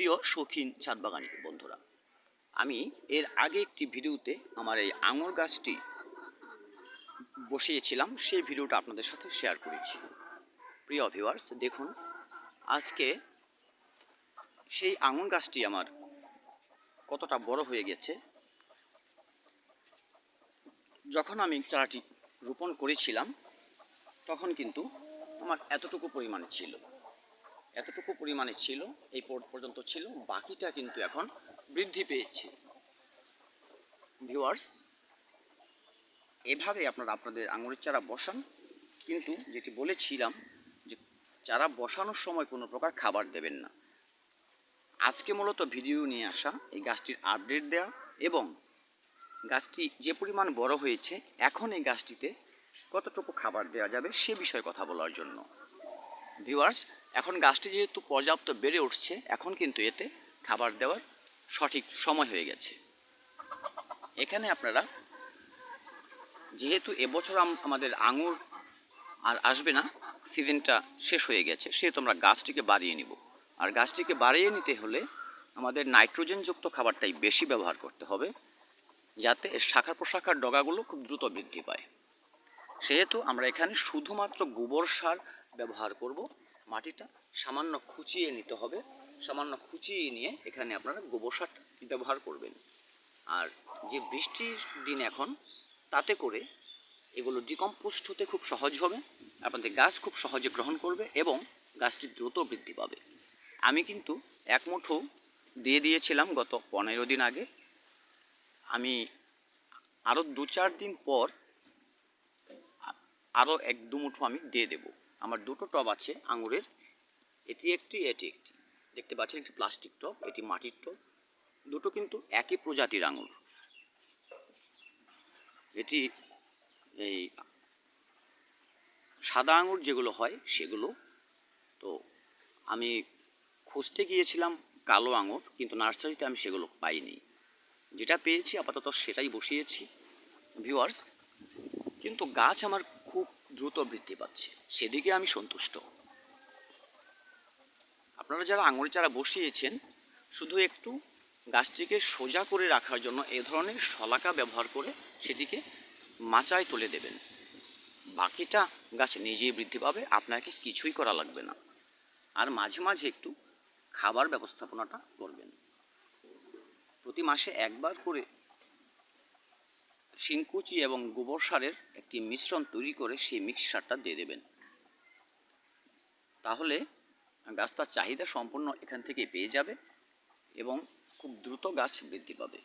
প্রিয় শৌখিন ছাদবাগানি বন্ধুরা, আমি এর আগে একটি ভিডিওতে আমার এই আঙুর গাছটি বসিয়েছিলাম, সেই ভিডিওটা আপনাদের সাথে শেয়ার করেছি। প্রিয় ভিউয়ার্স দেখুন, আজকে সেই আঙুর গাছটি আমার কতটা বড় হয়ে গেছে। যখন আমি চারাটি রোপণ করেছিলাম, তখন কিন্তু আমার এতটুকু পরিমাণে ছিল। এতটুকু পরিমাণে ছিল, এই পর্যন্ত ছিল, বাকিটা কিন্তু এখন বৃদ্ধি পেয়েছে। ভিউয়ার্স এভাবে আপনারা আপনাদের আঙুরের চারা বসান, কিন্তু যেটি বলেছিলাম যে চারা বসানোর সময় কোনো প্রকার খাবার দেবেন না। আজকে মূলত ভিডিও নিয়ে আসা এই গাছটির আপডেট দেওয়া এবং গাছটি যে পরিমাণ বড় হয়েছে, এখন এই গাছটিতে কতটুকু খাবার দেওয়া যাবে সে বিষয়ে কথা বলার জন্য। ভিউয়ার্স এখন গাছটি যেহেতু পর্যাপ্ত বেড়ে উঠছে, এখন কিন্তু এতে খাবার দেওয়ার সঠিক সময় হয়ে গেছে। এখানে আপনারা যেহেতু এবছর আমাদের আঙুর আর আসবে না, সিজনটা শেষ হয়ে গেছে, সেহেতু আমরা গাছটিকে বাড়িয়ে নিব। আর গাছটিকে বাড়িয়ে নিতে হলে আমাদের নাইট্রোজেনযুক্ত খাবারটাই বেশি ব্যবহার করতে হবে, যাতে শাখা প্রশাখার ডগাগুলো খুব দ্রুত বৃদ্ধি পায়। সেহেতু আমরা এখানে শুধুমাত্র গোবর সার ব্যবহার করব মাটিটা সামান্য খুঁচিয়ে নিতে হবে। সামান্য খুঁচিয়ে নিয়ে এখানে আপনারা গোবর সার ব্যবহার করবেন। আর যে বৃষ্টির দিন এখন, তাতে করে এগুলো ডিকম্পোস্ট হতে খুব সহজ হবে, আপনাদের গাছ খুব সহজে গ্রহণ করবে এবং গাছটি দ্রুত বৃদ্ধি পাবে। আমি কিন্তু এক মুঠো দিয়ে দিয়েছিলাম গত পনেরো দিন আগে। আমি আরও দু চার দিন পর আরও এক দু মুঠো আমি দিয়ে দেব। আমার দুটো টব আছে আঙুরের। এটি একটি এটি একটি। দেখতে পাচ্ছেন, একটি প্লাস্টিক টব, এটি মাটির টব। দুটো কিন্তু একই প্রজাতির আঙুর। এটি এই সাদা আঙুর যেগুলো হয় সেগুলো। তো আমি খুঁজতে গিয়েছিলাম কালো আঙুর, কিন্তু নার্সারিতে আমি সেগুলো পাইনি। যেটা পেয়েছি, আপাতত সেটাই বসিয়েছি, ভিউয়ার্স। কিন্তু গাছ আমার দ্রুত বৃদ্ধি পাচ্ছে। সেদিকে আমি সন্তুষ্ট। আপনারা যারা আঙুরের চারা বসিয়েছেন, শুধু একটু গাছটিকে সোজা করে রাখার জন্য এ ধরনের শলাকা ব্যবহার করে সেটিকে মাচায় তুলে দেবেন। বাকিটা গাছ নিজেই বৃদ্ধি পাবে, আপনাকে কিছুই করা লাগবে না। আর মাঝে মাঝে একটু খাবার ব্যবস্থাপনাটা করবেন। প্রতি মাসে একবার করে শিংকুচি এবং গোবর সারের একটি মিশ্রণ তৈরি করে সেই মিক্স সারটা দিয়ে দেবেন। তাহলে গাছ তার চাহিদা সম্পূর্ণ এখান থেকে পেয়ে যাবে এবং খুব দ্রুত গাছ বৃদ্ধি পাবে।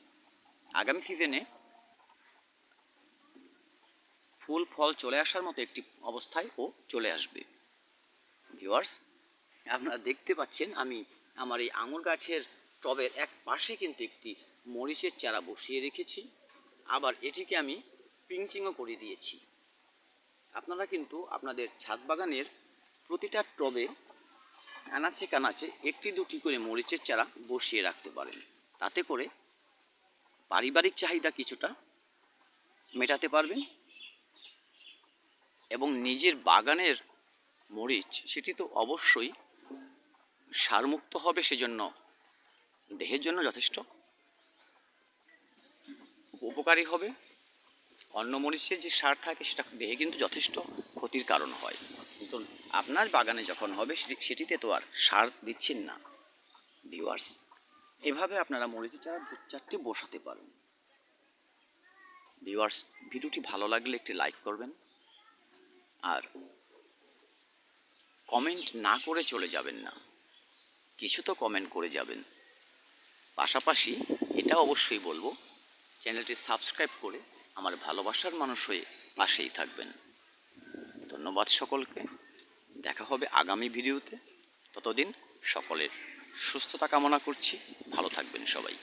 আগামী সিজনে ফুল, ফল চলে আসার মতো একটি অবস্থায় ও চলে আসবে। ভিউয়ার্স, আপনারা দেখতে পাচ্ছেন আমি আমার এই আঙুর গাছের টবের এক পাশে কিন্তু একটি মরিচের চারা বসিয়ে রেখেছি। আবার এটিকে আমি পিঞ্চিংও করে দিয়েছি। আপনারা কিন্তু আপনাদের ছাদ বাগানের প্রতিটা টবে আনাচে কানাচে একটি দুটি করে মরিচের চারা বসিয়ে রাখতে পারেন। তাতে করে পারিবারিক চাহিদা কিছুটা মেটাতে পারবেন এবং নিজের বাগানের মরিচ, সেটি তো অবশ্যই সারমুক্ত হবে, সেজন্য দেহের জন্য যথেষ্ট উপকারী হবে। অন্য মরিচের যে সার থাকে, সেটা দেহে কিন্তু যথেষ্ট ক্ষতির কারণ হয়। কিন্তু আপনার বাগানে যখন হবে, সেটি, সেটিতে তো আর সার দিচ্ছেন না ভিউয়ার্স এভাবে আপনারা মরিচের চারা দু চারটি বসাতে পারেন। ভিউয়ার্স ভিডিওটি ভালো লাগলে একটি লাইক করবেন। আর কমেন্ট না করে চলে যাবেন না। কিছু তো কমেন্ট করে যাবেন। পাশাপাশি এটা অবশ্যই বলব চ্যানেলটি সাবস্ক্রাইব করে আমার ভালোবাসার মানুষ হয়ে পাশেই থাকবেন। ধন্যবাদ সকলকে। দেখা হবে আগামী ভিডিওতে। ততদিন সকলের সুস্থতা কামনা করছি। ভালো থাকবেন সবাই।